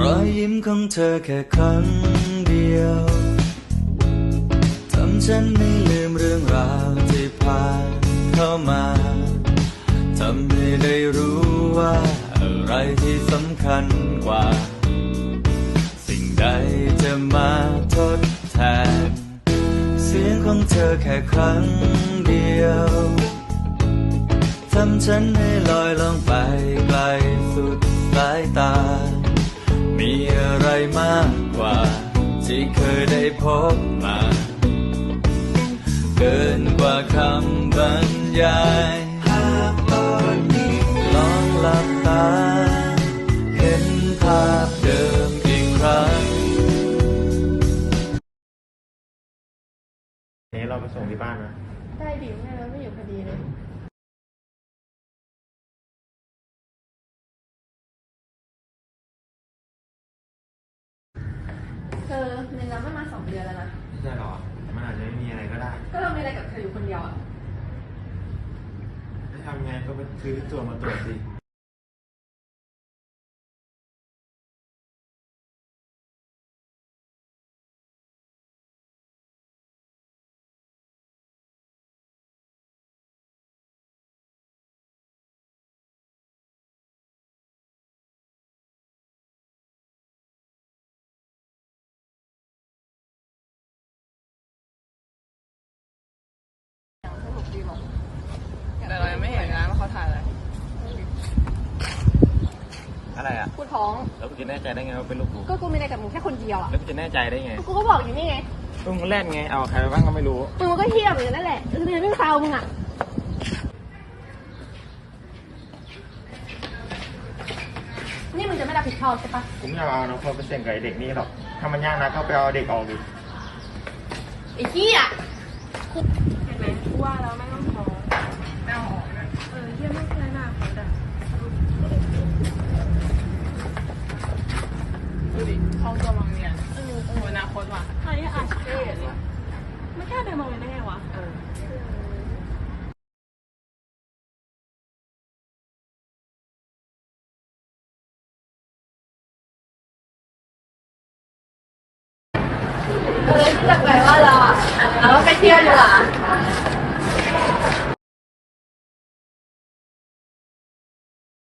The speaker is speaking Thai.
รอยยิ้มของเธอแค่ครั้งเดียว ทำฉันไม่ลืมเรื่องราวที่ผ่านเข้ามา ทำให้ได้รู้ว่าอะไรที่สำคัญกว่า สิ่งใดจะมาทดแทน เสียงของเธอแค่ครั้งเดียวำฉันให้ลอยลงไปไกลสุดสายตา มีอะไรมากกว่า ที่เคยได้พบมา เกินกว่าคำบรรยายภาพตอนนี้ลองหลับตา เห็นภาพเดิมอีกครั้งนี้เราไปส่งที่บ้านนะ ได้ดิแม่เราไม่อยู่พอดีเลย เธอในเราไม่มาสองเดือนแล้วนะ ไม่ใช่หรอมันอาจจะไม่มีอะไรก็ได้ ก็เรามีอะไรกับเธออยู่คนเดียวอะจะทำไงก็ไปซื้อตัวมาตรวจสิ ท้อง แล้วกูจะแน่ใจได้ไงว่าเป็นลูกกูก็กูมีอะไรกับมึงแค่คนเดียวอะแล้วกูจะแน่ใจได้ไงกูก็บอกอยู่นี่ไงมึงเล่นไงเอาใครไปบ้างก็ไม่รู้มึงมันก็เที่ยวเหมือนกันนั่นแหละเออเนี่ยไม่ฟาวมึงอะนี่มึงจะไม่รับผิดชอบใช่ปะกูไม่อยากเอาน้องคนไปเสี่ยงกับไอ้เด็กนี่หรอกถ้ามันยากนะก็ไปเอาเด็กออกดิไอ้เหี้ยเห็นไหมกูว่าเราไม่ต้องท้องไม่เอาออกนะเออเที่ยไม่เคยหน้าเขาแต่ ดูดิท้องตัวมังเนี่ยเออโอ้อนาคตว่ะใครอะเท่เลยไม่กล้าเดินมองเลยได้ไงวะเออเออจากไปว่าเราอะเราไปเที่ยวดีกว่า